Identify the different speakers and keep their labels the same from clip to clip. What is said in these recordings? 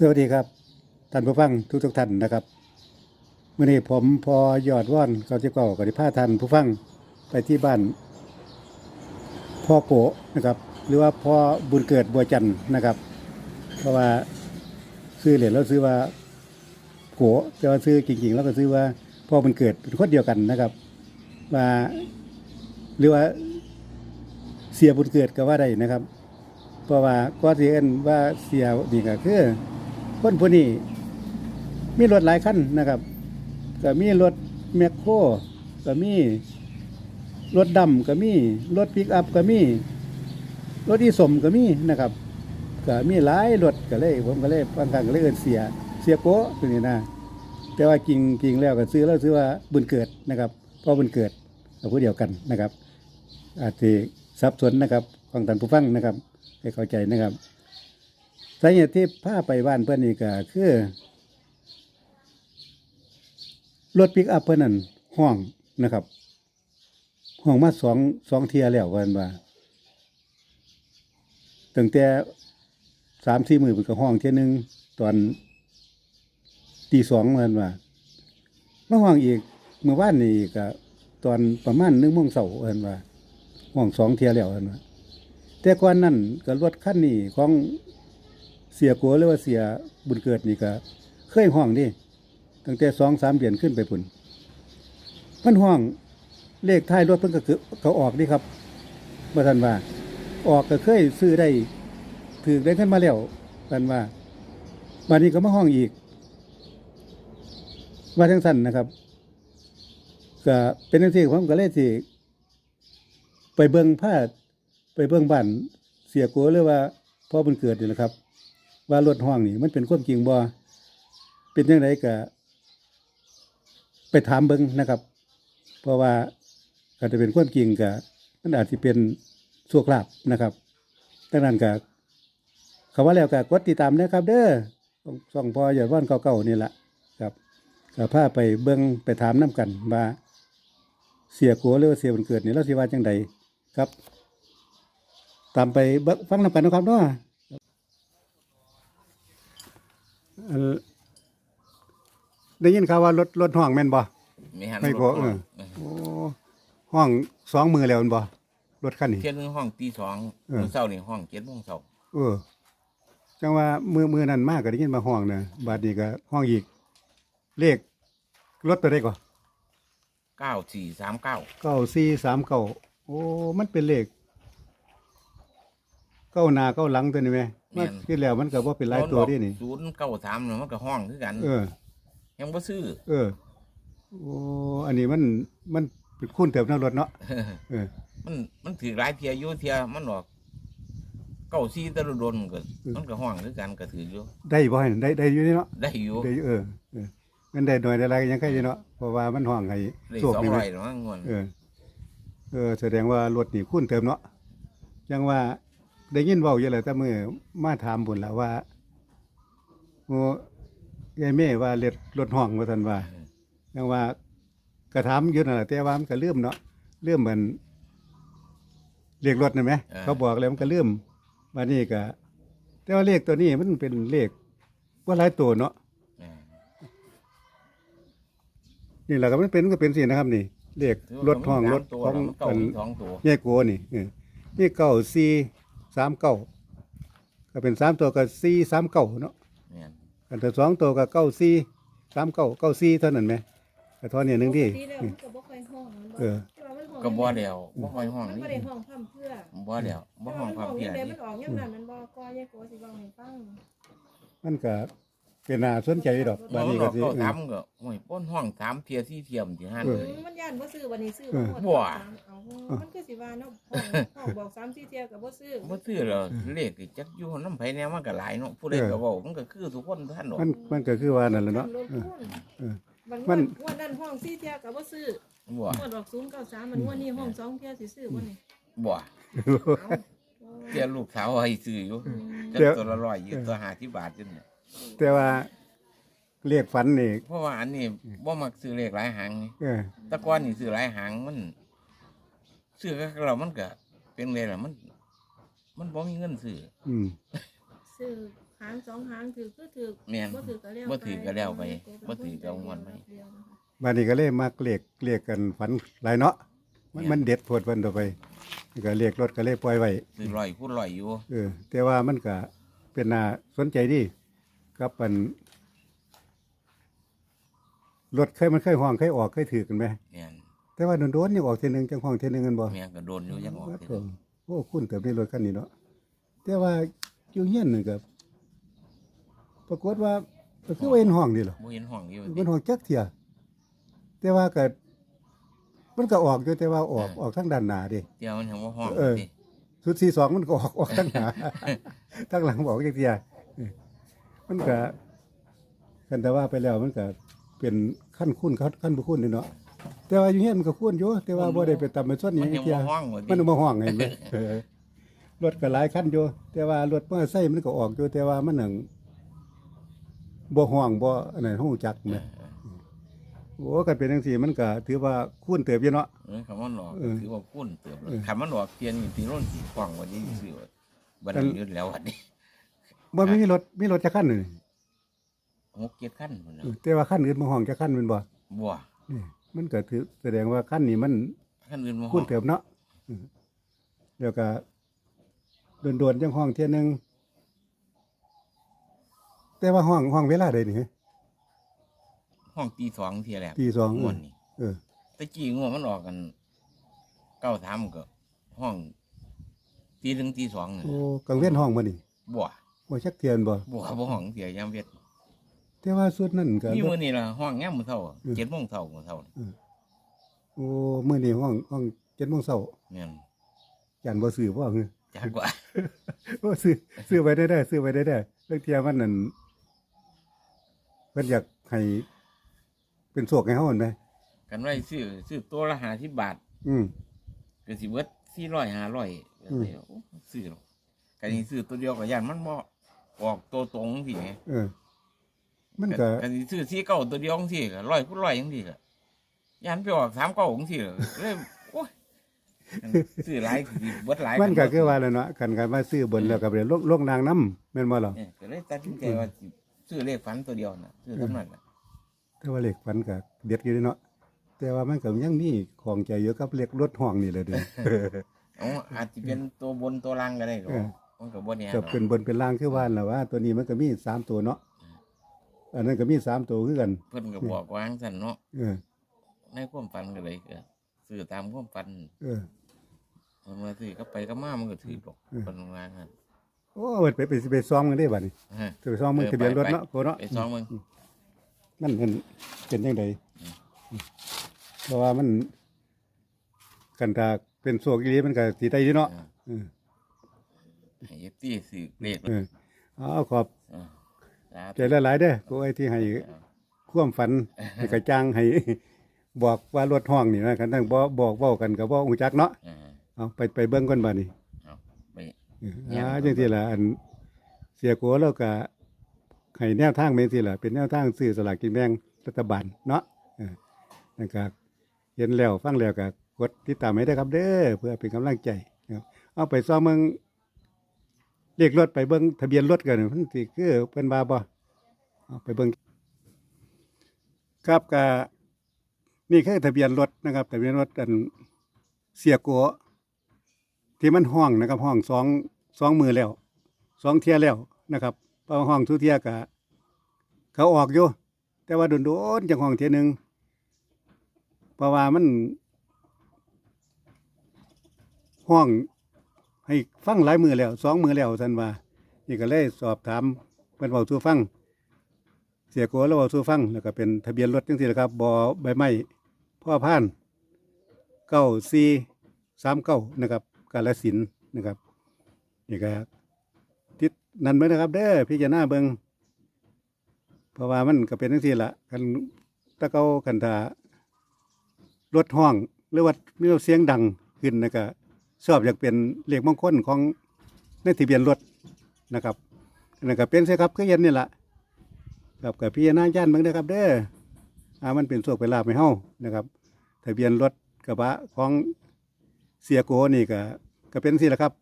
Speaker 1: สวัสดีครับท่านผู้ฟังทุกทุกท่านนะครับเมื่อนี้ผมพอยอดว่อนเขาจะก่อกับที่พาท่านผู้ฟังไปที่บ้านพ่อโกะนะครับ หรือว่าพ่อบุญเกิดบัวจันทร์นะครับ เพราะว่าซื้อเหรียญแล้วซื้อว่าโกะแต่ว่าซื้อจริงๆ แล้วก็ซื้อว่าพ่อบุญเกิดเป็นคนเดียวกันนะครับว่าหรือว่าเสียบุญเกิดก็ว่าได้นะครับ เพราะว่าก็สิเอิ้นว่าเสียนี่ก็คือ คนผู้นี้มีรถหลายคันนะครับก็มีรถแมคโครก็มีรถดำก็มีรถปิกอัพก็มีรถอีสมก็มีนะครับก็มีหลายรถก็เลยผมก็เลยบางครั้งก็เลยเอินเสียเสียโกะตัวนี้นะแต่ว่าจริงจริงแล้วก็ซื้อแล้วซื้อว่าบุญเกิดนะครับเพราะบุญเกิดกับผู้เดียวกันนะครับ อาจจะสับสนนะครับฟังท่านผู้ฟังนะครับให้เข้าใจนะครับ สาเหตุที่พาไปบ้านเพื่อนนี่ก็คือรถปิกอัพเพื่อนนั่นห้องนะครับ ห้องมาสองสองเทียแล้ววันว่าตั้งแต่สามสี่หมือเป็นก็ห้องเทียหนึ่งตอนตีสองวันว่ามาห้องอีกเมื่อวานนี่ก็ตอนประมาณหนึ่งโมงเสาร์วันว่าห้องสองเทียแล้ววันว่าแต่ก่อนนั้นก็รถคันนี้ของ เสียกัวหรือว่าเสียบุญเกิดนี่ก็เคยห้องดิตั้งแต่สองสามเดือนขึ้นไปพุ่นมันห้องเลขท้ายรถเพิ่นก็คือเขาออกนี่ครับว่ท่านว่า ออกก็เคยซื้อได้ถือได้ขึ้นมาแล้วท่านว่าวันนี้ก็มาห้องอีกว่าทั้งสั้นนะครับก็เป็นทั้งที่ผมก็เลยที่ไปเบิ่งผ้าไปเบื้งบ้านเสียกัวเลยว่าพ่อมันเกิดนี่นะครับ ว่ารถห้องนี่มันเป็นความจริงบ่เป็นยังไงก็ ไปถามเบิ้งนะครับ เพราะว่าอาจจะเป็นความจริงก็มันอาจจะเป็นโชคลาภนะครับดังนั้นก็เขาว่าแล้วก็กดติดตามนะครับ เด้อส่องพออย่าว่านเก่าๆนี่แหละครับก็พาไปเบิ้งไปถามน้กันว่าเสียกัวหรือว่าเสียมันเกิดนี่เราสิว่าจังใดครับ ตามไปเบิ่งฟังน้ำกันนะครับเนาะเอ่อได้ยินข่าวว่ารถรถห้องแม่นบ่
Speaker 2: มีหัน
Speaker 1: ไม่
Speaker 2: รถ
Speaker 1: พอเออ
Speaker 2: เออ
Speaker 1: โอ้ห้องสองมือแล้วแม่นบ่รถคันนี้
Speaker 2: เที่ยงหนึงห้องตีสอง
Speaker 1: เออ
Speaker 2: มื้อเช้านี่ห้องเจ็ดโมงเช้า
Speaker 1: เออ จังว่ามือมือนั้นมากก็ได้ยินมาห้องนะบาดนี้ก็ห้องอีก เลขรถตัวได้ก่อ
Speaker 2: เก้าสี่สามเก้า
Speaker 1: เก้าสี่สามเก้าโอ้ มันเป็นเลขเก้าหน้าเก้าหลังตัวนี้ไหม มันคือแล้วมันก็บ่เป็นหลายตัวเดินี่
Speaker 2: ศูนย์เก้าสามเนี่ยมันก็ห้องคือกัน
Speaker 1: เออ
Speaker 2: ยังบ่ซื้อ
Speaker 1: เออ โอ้ อันนี้มันมันเป็นคุ้นเติบน้ำรถเนาะ เออ
Speaker 2: มันมันถือหลายเทียอยู่เทียมันออกเก้าสี่ตะลุดนมันก็
Speaker 1: อืม
Speaker 2: มันก็ห้องคือกันก็ถืออยู่
Speaker 1: ได้บ่ให้ได้ได้อยู่นี่เนาะ
Speaker 2: ได้อยู่
Speaker 1: ได้อยู่เออ เออมันได้หน่อยได้หลายก็ยังใครอยู่เนาะ เพราะว่ามันห้องให้
Speaker 2: ได้
Speaker 1: โชค
Speaker 2: สอง
Speaker 1: นี่ไหม
Speaker 2: ร้อยหรือมั้งงวน
Speaker 1: เออ เออ แสดงว่ารถนี่คุ้นเติมเนาะยังว่า ได้ยินเว้าอยู่แหละแต่มื้อมาถามพุ่นล่ะว่าโอ้ยายแม่ว่าเล็ดรถห้องว่าซั่นว่ายังว่ากระทำอยู่นั่นแหละแต่ว่ามันก็ลืมเนาะลืมเหมือนเลขรถนี่ไหมเขาบอกแล้วมันก็ลืมวันนี้ก็แต่ว่าเลขตัวนี้มันเป็นเลขว่าหลายตัวเนาะ
Speaker 2: เออ
Speaker 1: นี่แหละก็มันเป็นก็เป็นสินะครับนี่เลข
Speaker 2: ถืว่าร
Speaker 1: ถห้อง
Speaker 2: มี
Speaker 1: ร
Speaker 2: สา
Speaker 1: ถ
Speaker 2: มตัว
Speaker 1: ของ
Speaker 2: แล้วมันเก้า
Speaker 1: อัน
Speaker 2: มีสองตัว
Speaker 1: แย่โกนี่เออนี่เก้าสี่ สามเก้าก็เป็นสามตัวก็สี่สามเก้าเนาะ
Speaker 2: เนี่ย
Speaker 1: กันแต่สองตัวก็เก้าสี่สามเก้าเก้าสี่เท่านั้นไหมก็เท่านี้หนึ่งที่
Speaker 3: ปกติแล้วมันก็บ่ค่อยห้องมัน
Speaker 1: เออ
Speaker 3: แต่ว่ามันห้อง
Speaker 2: ก็บ่เดียวบ่ค่อยห้อง
Speaker 3: มัน
Speaker 2: นี่
Speaker 3: บ่ได้ห้องพร่ำเพื่อ
Speaker 2: บ่เดียวบ่ห้องความเพียร
Speaker 3: แต่
Speaker 2: นี่
Speaker 3: มันออกยามนั้นมันบ่ก็ยายโกสิเว้าให้ฟัง
Speaker 1: มันก็เป็นน่าสนใจดอก
Speaker 2: บ่
Speaker 1: บาน
Speaker 2: มัน
Speaker 1: นี้
Speaker 2: อ
Speaker 1: ก็
Speaker 2: อก
Speaker 1: สิ
Speaker 2: เก้า
Speaker 1: เออ
Speaker 2: สามก็โอ้ยป้นห้องสามเทียสี่เทียมที่ห้าน
Speaker 1: เออ
Speaker 2: เลย
Speaker 3: มันย่านบ่ซื้อวันนี้ซื้อ
Speaker 1: เออ
Speaker 3: บ่หมด
Speaker 2: บ่
Speaker 3: เอามั นคือสิว่าเนาะห้องห้องบอก3 4เที่ยก็บ่ซื้อ
Speaker 2: บ่ซื้อหรอกเลขจักอยู่น้ำไผแนวมันก็หลายเนาะผู้ใดก็เว้ามันก็คือทุกคนท่านเนาะ
Speaker 1: มันมันก็คือว่านั่นแหละเนาะ
Speaker 3: ลง
Speaker 1: เออ
Speaker 3: ทุน
Speaker 1: เออ
Speaker 3: บาง
Speaker 1: มั
Speaker 3: วันนวันนั้นห้อง4เที่ยก็บ่ซื้อ
Speaker 2: บ่
Speaker 3: งวดออก093มันงวดนี้ห้อง2เที่ยสิซื้อบ่นี่
Speaker 2: บ่
Speaker 3: เอา
Speaker 2: เที่ยลูกสาวให้ซื้ออยู่จัก
Speaker 1: เดี๋ยว
Speaker 2: ตัวละร้อยอยู่ตัว50บาทจังเนี่ย
Speaker 1: แต่ว่าเรียกฝันนี่
Speaker 2: เพราะว่าอันนี้บ่มักซื้อเลขหลายหางนี่
Speaker 1: เออ
Speaker 2: แตะก่อนนี่ซื้อหลายหางมัน ซื้อกับเรามันก็เป็นไงล่ะมัน มันบ่มีเงินซื้อ
Speaker 1: อืม
Speaker 3: ซื้อหางสองหางถือก็ถือ
Speaker 2: แม่น
Speaker 3: บ่ถือก็แล้ว
Speaker 2: บ่ถือก็แล้วไป
Speaker 3: เป็น
Speaker 2: บ่ถือก็เอางวดไป
Speaker 3: เดียวนะคะ
Speaker 1: บัดนี้ก็เลยมักเลขเลขกันฝันหลายเนาะมัน
Speaker 2: แม่น
Speaker 1: มันเด็ดโพดเพิ่นต่อไปก็เลขรถก็เลยปล่อยไว้
Speaker 2: ซื้อลอยพูดลอยอยู่
Speaker 1: เออ แต่ว่ามันก็เป็นน่าสนใจดีกับมันรถเคยมันเคยห้องเคยออกเคยถือกันไหม
Speaker 2: แม่น
Speaker 1: แต่ว่าโดนๆยังออกเทีนึงจังห้องเทีนึงกันบ่
Speaker 2: แม่นก็โดนอยู่ยังออก
Speaker 1: โอ้
Speaker 2: เด้อ
Speaker 1: โอ้คุณเติบได้รถคันนี้เนาะแต่ว่าอยู่เฮียนนี่ก็ปรากฏว่าก็คือว่าเห็นห้องนี่เหรอ
Speaker 2: บ่เห็นห้องอยู่
Speaker 1: เป็นห้องจักเที่ยแต่ว่าก็มันก็ออกอยู่แต่ว่าออกออกทางด้านหน้าดิ
Speaker 2: เดี๋ยวมันยังบ่ห้อง
Speaker 1: เออ
Speaker 2: สิ
Speaker 1: สุดที่สองมันก็ออกออกทางหน้าทางหลังบอกจักเที่ยเออมันก็กันแต่ว่าไปแล้วมันก็เป็นขั้นคุ้นขั้นบ่คุ้นนี่เนาะ แต่ว่าอยู่เฮียนมันก็คุ้นอยู่แต่ว่าบ่ได้ไปตำไปส่วนห
Speaker 2: มั
Speaker 1: ยั
Speaker 2: น
Speaker 1: ง
Speaker 2: ยัง
Speaker 1: เที่ย
Speaker 2: บ่ห้องว่า
Speaker 1: มัน
Speaker 2: ติ
Speaker 1: มาห้องไงแม่เออรถก็หลายคันอยู่แต่ว่ารถมอเตอร์ไซค์มันก็ออกอยู่แต่ว่ามันหนังบ่ห้องบ่อันนั้นฮู้จัก
Speaker 2: เอ
Speaker 1: แม่
Speaker 2: อ
Speaker 1: โอ้กันเป็นจังซี่มันก็ถือว่าคุ้นเติบอยู่เนาะ
Speaker 2: เออคำว่าหนอก
Speaker 1: เออ
Speaker 2: ถือว่าคุ้นเติบแล้ว
Speaker 1: เออ
Speaker 2: คำว่าหนอกเพียนนี่ตีร่นสีกว้างกว่านี้ซื้อบัน
Speaker 1: แต่
Speaker 2: ยืดแล้วอันนี้
Speaker 1: บ่มีรถมีรถจักคันนี่
Speaker 2: หกเจ็ดขั้นพุ่นน่ะ
Speaker 1: แต่ว่าคันอื่นบ่ห้องจักคันแม่นบ่
Speaker 2: บัว
Speaker 1: นี่ มันก็ถือแสดงว่าคันนี้มัน
Speaker 2: ขั้นอื่นมาห้
Speaker 1: คุ้
Speaker 2: อนง
Speaker 1: เติบเนาะอืมแล้วก็โดนๆจังห้องเที่ยหนึงแต่ว่าห้องห้องเวลาใดนี่
Speaker 2: ห้องตีสองเทียแรก
Speaker 1: ตีสอง
Speaker 2: ง่วนนี่
Speaker 1: เออ
Speaker 2: ตะกี้ง่วงมันออกกันเก้าสามก็ ห้องตีหนึ่งตีสองน่ะ
Speaker 1: โอ้กังเวียนห้องบ่นี่
Speaker 2: บัว
Speaker 1: บ่ชักเทียนบ่
Speaker 2: บัวบ่ห้องเสียยามเวท
Speaker 1: แต่ว่าสุดนั่นก็
Speaker 2: นี่มื้อนี้ล่ะห้องแง้มมื้อเช้า
Speaker 1: อืม
Speaker 2: เจ็ดโมงเช้ามื้อเช้า
Speaker 1: โอ้มื้อนี้ห้องห้อง7:00นเช้า
Speaker 2: แม่น
Speaker 1: ยันบ่ซื้อบ่คือ
Speaker 2: จักว่า
Speaker 1: โอ้ซื้อซื้อไว้ได้ได้อซื้อไว้ได้ได้อเรื่องเที่ยมันนั่นเพิ่นอยากให้เป็นโศกให้เฮาหั่นไหม
Speaker 2: กันไว้ซื้อซื้อตัวละ50บาท
Speaker 1: อืม
Speaker 2: ก็สิเบิด400 500ก็
Speaker 1: อืม
Speaker 2: เลยโอ้ซื้อหรอกกันนี่ซื้อตัวเดียวก็ย่านมันบ่ออกตัวตรงสิไง
Speaker 1: เออ มันก็
Speaker 2: กันสิซื้อสีเก่าตัวเดียวจังซี่ก็ร้อยคูณร้อยจังซี่ก็ย่านไปออก3เก่าจังซี่ก็เลยโอ้ยกันซื้อหลายสิเบิดหลาย
Speaker 1: มันก็คือว่าแล้วเนาะคันกันมาซื้อบนแล้วก็ไปลงลงนางน้ำแม่นบ่ล่ะ
Speaker 2: เออก็เลยตัดสินใจว่าสิซื้อเลขฝันตัวเดียวน่ะซื้อเท่านั้นน่ะ
Speaker 1: แต่ว่าเลขฝันก็เด็ดอยู่เดะเนาะแต่ว่ามันก็ยังมีของใจอยู่กับเลขรถห้องนี่แหละเด้อ
Speaker 2: เอาอาจจะเป็นตัวบนตัวล่างก็ได้หรอ
Speaker 1: เออ
Speaker 2: มันก็บ่แน่
Speaker 1: ก็
Speaker 2: หรอก
Speaker 1: เป็นบนเป็นล่างคือว่าแหละว่า ตัวนี้มันก็มีสามตัวเนาะ อันนั้นก็มีสามตัวคือกัน
Speaker 2: เพิ่นก็บอกว่าจังซั่นเนาะ
Speaker 1: เออ
Speaker 2: ในความฝันก็เลยก็ซื้อตามความฝัน
Speaker 1: เออ
Speaker 2: มันมาซื้อก็ไปก็มามันก็ถือดอก
Speaker 1: เออ
Speaker 2: เพิ่นว่างั้น
Speaker 1: โอ้ไปไปไปซ้อมกันได้บัดนี้
Speaker 2: ฮะ
Speaker 1: จะไปซ้อมมือ
Speaker 2: เออ
Speaker 1: ทะเบียนรถ
Speaker 2: ไป
Speaker 1: เนาะโกเนาะ
Speaker 2: ไปซ้อมมึง
Speaker 1: มันเป็นเป็นยังไง
Speaker 2: อืม
Speaker 1: เพราะว่ามันกันตาเป็นโศกอีหลีมันก็สิได้อยู่เนาะเออ
Speaker 2: ให้ตี้ซื้อเลข
Speaker 1: เออเอาขอบ
Speaker 2: เออสา
Speaker 1: ใจ
Speaker 2: ธุ
Speaker 1: หลายๆเด้อกูไอ้ที่ให้ความฝันให้กระจ่างให้บอกว่ารถห้องนี่นะกันตั้งบ่บอกเว้ากันก็บ่ฮู้จักเนาะ
Speaker 2: เออ
Speaker 1: เอาไปไปเบิ่งก่อนบัดนี้
Speaker 2: เอาไป
Speaker 1: เออ
Speaker 2: แนว
Speaker 1: อ่าจังซี่ล่ะอันเสียกัวเราก็ให้แนวทางเป็นสิล่ะเป็นแนวทางซื้อสลากกินแบ่งรัฐบาลเนาะเออนะครับเห็นแล้วฟังแล้วก็กดติดตามให้ได้ครับเด้อเพื่อเป็นกำลังใจนะครับเอาไปซ่อมเมือง เรียกรถไปเบิ่งทะเบียนรถกันมันสิคือเพิ่นว่าบ่เอไปเบิ่งครับก็นี่คือทะเบียนรถนะครับทะเบียนรถอันเสียกัวที่มันห้องนะครับ ห้องสองสองมือแล้วสองเทียแล้วนะครับเพราะว่าห้องทุเทียกะเขาออกอยู่ แต่ว่าโดนๆจังห้องเทียหนึ่งเพราะว่ามันห้อง ให้ฟังหลายมือแล้วสองมือแล้วท่านว่านี่ก็เลยสอบถามเป็นเบาสู่ฟัง เสียโกแล้วเบาสู่ฟังแล้วก็เป็นทะเบียนรถจังซี่นะครับบอใบไม้พ่อพานเก้าสี่สามเก้านะครับ กาลสินนะครับนี่ก็ทิศนั่นเบิ่งนะครับ เด้อพี่จะหน้าเบิงเพราะว่ามันก็เป็นทั้งที่ละกันตะเกากันทารถห้องหรือว่ามีเสียงดังขึ้นนะก็ ชอบอยากเป็นเลขมงคลของในทะเบียนรถนะครับนั่นก็เป็นเสียครับคือเย็นนี่แหละครับกับพี่น้าย่านเบิ่งนะครับ เด้ออามันเป็นโชคเป็นลาภให้เฮานะครับ ทะเบียนรถกระบะของเสียโกนี่ก็ก็เป็นสิละครับ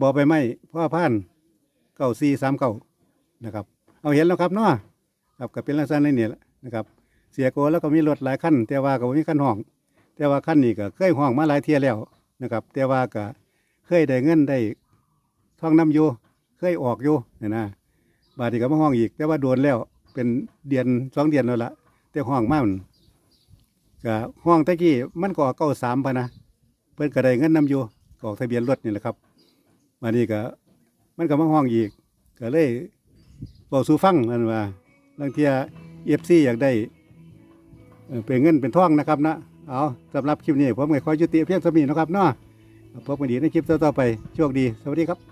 Speaker 1: บอไปไม่พ่อพันเก้าสี่สามเก้านะครับ เอาเห็นแล้วครับเนาะครับก็เป็นลักษณะนี้แหละนะครับ เสียโกแล้วก็มีรถหลายคันแต่ว่าก็บ่มีคันห้อง แต่ว่าคันนี้ก็เคยห้องมาหลายเที่ยแล้วนะครับ แต่ว่าก็เคยได้เงินได้ท่องน้ำอยู่เคยออกอยู่เนี่ยนะบาดีก็มาห้องอีก แต่ว่าโดนแล้วเป็นเดือนสองเดือนแล้วละแต่ห้องมามันก็ห้องตะกี้มันก็เก้าสามพะนะเพิ่นก็ได้เงินน้ำอยู่ออกทะเบียนรถนี่แหละครับบาดนี้ก็มันก็มาห้องอีกก็เลยบอกสู่ฟังมันว่าบางทีเอฟซีอยากได้เป็นเงินเป็นท่องนะครับนะ เอาสำหรับคลิปนี้ผมก็ขอยุติเพียงเท่านี้นะครับเนาะพบกันดีในคลิปต่อๆไปโชคดี สวัสดีครับ